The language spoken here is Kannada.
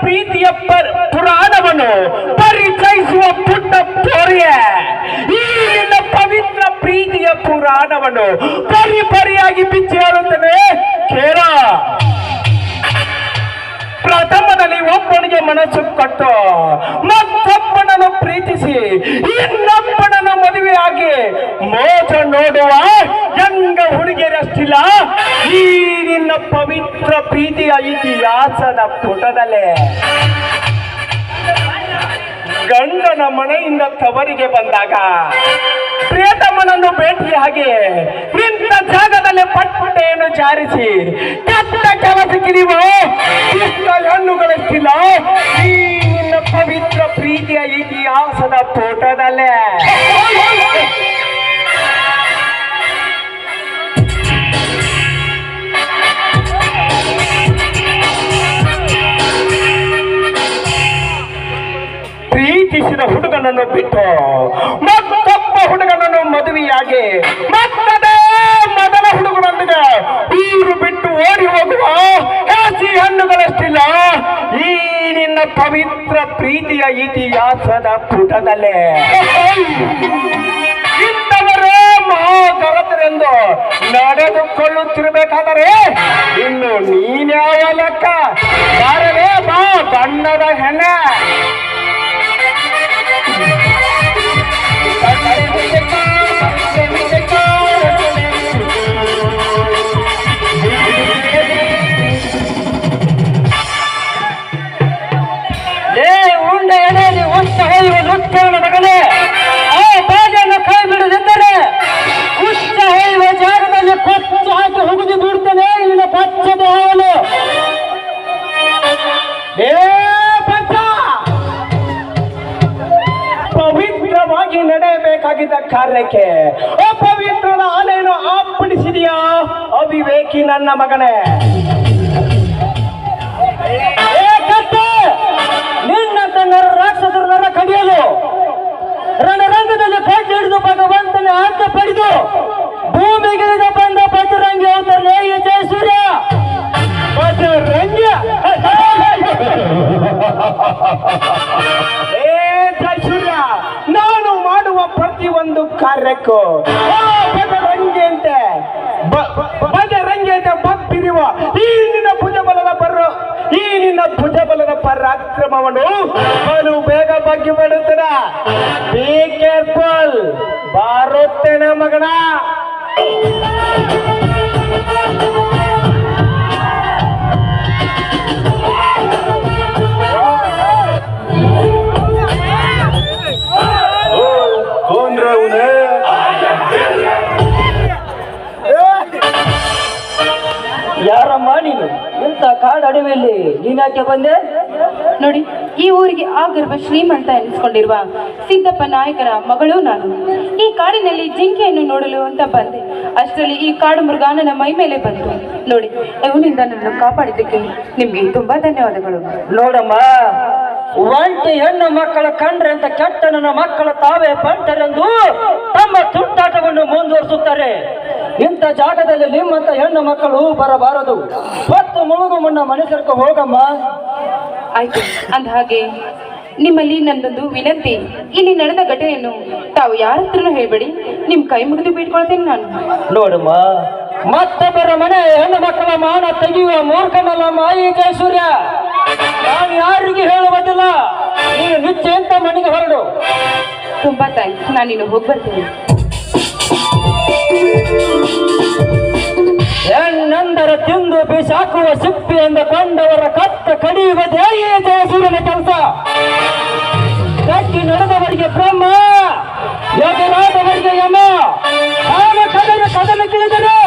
ಪ್ರೀತಿಯ ಪರ್- ಪುರಾಣವನ್ನು ಪರಿಚಯಿಸುವ ಪುಟ್ಟ ಪೊರೆಯ. ಈ ಪವಿತ್ರ ಪ್ರೀತಿಯ ಪುರಾಣವನ್ನು ಪರಿ ಪರಿಯಾಗಿ ಬಿಚ್ಚಿ ಹೇಳುತ್ತೇನೆ ಕೇಳ? ಪ್ರಥಮದಲ್ಲಿ ಒಬ್ಬನಿಗೆ ಮನಸ್ಸು ಕೊಟ್ಟು. ಮತ್ತೊಬ್ಬನನ್ನು ಪ್ರೀತಿಸಿ. ಇನ್ನೊಬ್ಬನನ್ನು ಮದುವೆಯಾಗಿ ಮೋಸ ನೋಡುವ ಹೆಂಗ ಹುಡುಗಿಯರಷ್ಟಿಲ್ಲ ಈ ನಿನ್ನ ಪವಿತ್ರ ಪ್ರೀತಿಯ ಇತಿಹಾಸದ ಪುಟದಲ್ಲೇ. ಗಂಡನ ಮನೆಯಿಂದ ತವರಿಗೆ ಬಂದಾಗ ಪ್ರಿಯತಮ್ಮನನ್ನು ಭೇಟಿಯಾಗಿ ನಿಂತ ಜಾಗದಲ್ಲಿ ಪಟ್ಟೆಯನ್ನು ಜಾರಿಸಿ, ಕೆಟ್ಟ ಕೆಲಸಕ್ಕೆ ನೀವು ಇಷ್ಟ ಹಣ್ಣುಗಳಷ್ಟಿಲ್ಲ ಈ ನಿನ್ನ ಪವಿತ್ರ ಪ್ರೀತಿಯ ಇತಿಹಾಸದ ಫೋಟೋದಲ್ಲೇ ಪ್ರೀತಿಸಿದ ಹುಡುಗನನ್ನು ಬಿಟ್ಟು ಮತ್ತೊಬ್ಬ ಹುಡುಗನನ್ನು ಮದುವೆಯಾಗಿ ಮತ್ತದೇ ಮೊದಲ ಹುಡುಗನೊಂದಿಗೆ ಊರು ಬಿಟ್ಟು ಓಡಿ ಹೋಗುವ ಹಸಿ ಹಣ್ಣುಗಳಷ್ಟಿಲ್ಲ. ಈ ನಿನ್ನ ಪವಿತ್ರ ಪ್ರೀತಿಯ ಇತಿಹಾಸದ ಪುಟದಲ್ಲೇ. ಇಂಥವರೇ ಮಹಾಗರತರೆಂದು ನಡೆದುಕೊಳ್ಳುತ್ತಿರಬೇಕಾದರೆ ಇನ್ನು ನೀನ್ಯಾಯ ಲೆಕ್ಕ? ಯಾರೇ ಬಾ ಬಣ್ಣದ ಹೆಣ್ಣೆ ಹೇಳುವ ನೃತ್ಯನ ಮಗನೇ ಆ ಬಾಜನ್ನು ಕೈ ಬಿಡದಿದ್ದರೆ ಉಚ್ಚ ಹೇಳುವ ಜಾಗದಲ್ಲಿ ಕೊಚ್ಚ ಹಾಕಿ ಹುಗಿದು ಬಿಡ್ತಾನೆ ನಿನ್ನ ಪಚ್ಚದ ಪಂಚ ಪವಿತ್ರವಾಗಿ ನಡೆಯಬೇಕಾಗಿದ್ದ ಕಾರ್ಯಕ್ಕೆ ಅಪವಿತ್ರದ ಆಲೆಯನ್ನು ಅಪ್ಪಡಿಸಿದೆಯಾ ಅವಿವೇಕಿ ನನ್ನ ಮಗನೇ. ನಾನು ಮಾಡುವ ಪ್ರತಿಯೊಂದು ಕಾರ್ಯಕ್ಕೂ ಆ ಬಜರಂಗಿ ಅಂತೆ ಬ- ಬ- ಬಜರಂಗಿ ಅಂತ ಭಕ್ತಿರುವ ಈ ನಿನ್ನ ಭುಜಬಲದ ಪರ ಈ ನಿನ್ನ ಭುಜಬಲದ ಪರಾಕ್ರಮವನ್ನು ಬಲು ಬೇಗ ಭಾಗ್ಯ ಬಿಡುತ್ತದ ಬಿ ಕೇರ್ಫುಲ್ ಬಾರುತ್ತೇನೆ ಮಗನ. ಯಾರಮ್ಮ ನೀನು? ಎಂತ ಕಾಡು ಅಡವಿಯಲ್ಲಿ? ನೀನಾಕೆ ಬಂದೆ? ನೋಡಿ ಈ ಊರಿಗೆ ಆ ಗರ್ಭ ಶ್ರೀಮಂತ ಎನಿಸ್ಕೊಂಡಿರುವ ಸಿದ್ದಪ್ಪ ನಾಯಕರ ಮಗಳು ನಾನು. ಈ ಕಾಡಿನಲ್ಲಿ ಜಿಂಕೆಯನ್ನು ನೋಡಲು ಅಂತ ಬಂದೆ. ಅಷ್ಟರಲ್ಲಿ ಈ ಕಾಡು ಮೃಗಾನನ ಮೈ ಮೇಲೆ ಬಂತು. ನೋಡಿ ಇವನಿಂದ ನನ್ನನ್ನು ಕಾಪಾಡಿದ್ದಕ್ಕೆ ನಿಮಗೆ ತುಂಬಾ ಧನ್ಯವಾದಗಳು. ನೋಡಮ್ಮ ಒಂಟಿ ಹೆಣ್ಣು ಮಕ್ಕಳ ಕಂಡ್ರೆ ಅಂತ ಕೆಟ್ಟ ನನ್ನ ಮಕ್ಕಳ ತಾವೇ ಬಂಟರೆಂದು ತಮ್ಮ ತುಂಟಾಟವನ್ನು ಮುಂದುವರಿಸುತ್ತಾರೆ. ಇಂಥ ಜಾಗದಲ್ಲಿ ನಿಮ್ಮಂತ ಹೆಣ್ಣು ಮಕ್ಕಳು ಬರಬಾರದು. ಹೊತ್ತು ಮುಳುಗು ಮುನ್ನ ಮನುಷ್ಯರ್ಕ ಹೋಗಮ್ಮ. ಆಯ್ತು ಅಂದ ಹಾಗೆ ನಿಮ್ಮಲ್ಲಿ ನನ್ನದೊಂದು ವಿನಂತಿ. ಇಲ್ಲಿ ನಡೆದ ಘಟನೆಯನ್ನು ತಾವು ಯಾರ ಹತ್ರನೂ ಹೇಳ್ಬೇಡಿ. ನಿಮ್ ಕೈ ಮುಗಿದು ಬಿಟ್ಕೊಳ್ತೇನೆ ನಾನು. ನೋಡಮ್ಮ ಮತ್ತೊಬ್ಬರ ಮನೆ ಹೆಣ್ಣು ಮಕ್ಕಳ ಮಾನ ತೆಗೆಯುವ ಮೂರ್ಖನಲ್ಲಮ್ಮ ಈ ಜಯಸೂರ್ಯ. ತುಂಬಾ ಥ್ಯಾಂಕ್ಸ್ ನಾನು ಇನ್ನು ಹೋಗಿ ಬರ್ತೀನಿ. ಹೆಣ್ಣಂದರ ತಿಂದು ಬಿಸಾಕುವ ಸಿಪ್ಪಿ ಎಂದು ಕೊಂಡವರ ಕತ್ತ ಕಡಿಯುವ ಈ ಜಯಸೂರ್ಯನ ಕೆಲಸ. ಕಟ್ಟಿ ನಡೆದವರಿಗೆ ಬ್ರಹ್ಮ, ಎದುರಾದವರಿಗೆ ಯಮ. ಕದನ ಕದನ ತಿಳಿದರೆ